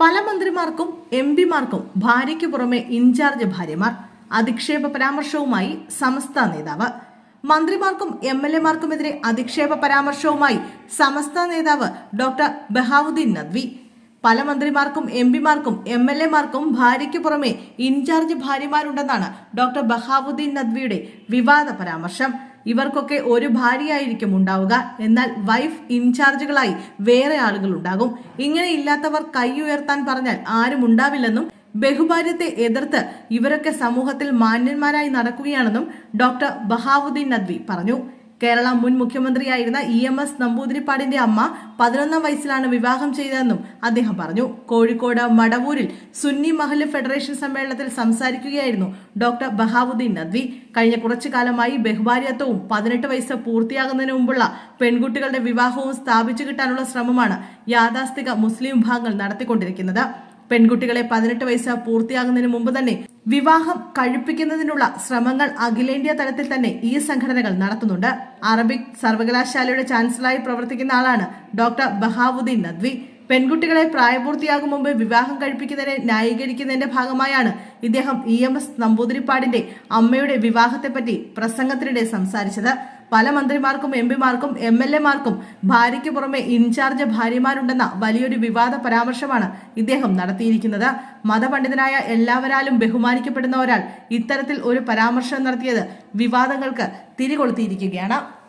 പല മന്ത്രിമാർക്കും എം പിമാർക്കും ഭാര്യയ്ക്ക് പുറമെ ഇൻചാർജ് ഭാര്യമാർ അധിക്ഷേപ പരാമർശവുമായി സമസ്ത നേതാവ്. മന്ത്രിമാർക്കും എം എൽ എമാർക്കുമെതിരെ അധിക്ഷേപ പരാമർശവുമായി സമസ്ത നേതാവ് ഡോക്ടർ ബഹാവുദ്ദീൻ നദ്വി. പല മന്ത്രിമാർക്കും എം പിമാർക്കും എം എൽ എമാർക്കും ഭാര്യയ്ക്ക് പുറമെ ഇൻചാർജ് ഭാര്യമാരുണ്ടെന്നാണ് ഡോക്ടർ ബഹാവുദ്ദീൻ നദ്വിയുടെ വിവാദ പരാമർശം. ഇവർക്കൊക്കെ ഒരു ഭാര്യയായിരിക്കും ഉണ്ടാവുക. എന്നാൽ വൈഫ് ഇൻചാർജുകളായി വേറെ ആളുകൾ ഉണ്ടാകും. ഇങ്ങനെ ഇല്ലാത്തവർ കൈ ഉയർത്താൻ പറഞ്ഞാൽ ആരും ഉണ്ടാവില്ലെന്നും ബഹുഭാര്യത്തെ എതിർത്ത് ഇവരൊക്കെ സമൂഹത്തിൽ മാന്യന്മാരായി നടക്കുകയാണെന്നും ഡോക്ടർ ബഹാവുദ്ദീൻ നദ്വി പറഞ്ഞു. കേരള മുൻ മുഖ്യമന്ത്രിയായിരുന്ന ഇ എം എസ് നമ്പൂതിരിപ്പാടിന്റെ അമ്മ പതിനൊന്നാം വയസ്സിലാണ് വിവാഹം ചെയ്തതെന്നും അദ്ദേഹം പറഞ്ഞു. കോഴിക്കോട് മടവൂരിൽ സുന്നി മഹൽ ഫെഡറേഷൻ സമ്മേളനത്തിൽ സംസാരിക്കുകയായിരുന്നു ഡോക്ടർ ബഹാവുദ്ദീൻ നദ്വി. കഴിഞ്ഞ കുറച്ചു കാലമായി ബഹുഭാര്യത്വവും പതിനെട്ട് വയസ്സ് പൂർത്തിയാകുന്നതിന് മുമ്പുള്ള പെൺകുട്ടികളുടെ വിവാഹവും സ്ഥാപിച്ചു കിട്ടാനുള്ള ശ്രമമാണ് യാഥാസ്ഥിക മുസ്ലിം വിഭാഗങ്ങൾ നടത്തിക്കൊണ്ടിരിക്കുന്നത്. പെൺകുട്ടികളെ പതിനെട്ട് വയസ്സ് പൂർത്തിയാകുന്നതിന് മുമ്പ് തന്നെ വിവാഹം കഴിപ്പിക്കുന്നതിനുള്ള ശ്രമങ്ങൾ അഖിലേന്ത്യാ തലത്തിൽ തന്നെ ഈ സംഘടനകൾ നടത്തുന്നുണ്ട്. അറബിക് സർവകലാശാലയുടെ ചാൻസലറായി പ്രവർത്തിക്കുന്ന ആളാണ് ഡോക്ടർ ബഹാവുദ്ദീൻ നദ്വി. പെൺകുട്ടികളെ പ്രായപൂർത്തിയാകും മുമ്പ് വിവാഹം കഴിപ്പിക്കുന്നതിനെ ന്യായീകരിക്കുന്നതിന്റെ ഭാഗമായാണ് ഇദ്ദേഹം ഇ എം എസ് നമ്പൂതിരിപ്പാടിന്റെ അമ്മയുടെ വിവാഹത്തെപ്പറ്റി പ്രസംഗത്തിനിടെ സംസാരിച്ചത്. പല മന്ത്രിമാർക്കും എം പിമാർക്കും എം എൽ എമാർക്കും ഭാര്യയ്ക്ക് പുറമെ ഇൻചാർജ് ഭാര്യമാരുണ്ടെന്ന വലിയൊരു വിവാദ പരാമർശമാണ് ഇദ്ദേഹം നടത്തിയിരിക്കുന്നത്. മതപണ്ഡിതനായ എല്ലാവരാലും ബഹുമാനിക്കപ്പെടുന്ന ഒരാൾ ഇത്തരത്തിൽ ഒരു പരാമർശം നടത്തിയത് വിവാദങ്ങൾക്ക് തിരികൊളുത്തിയിരിക്കുകയാണ്.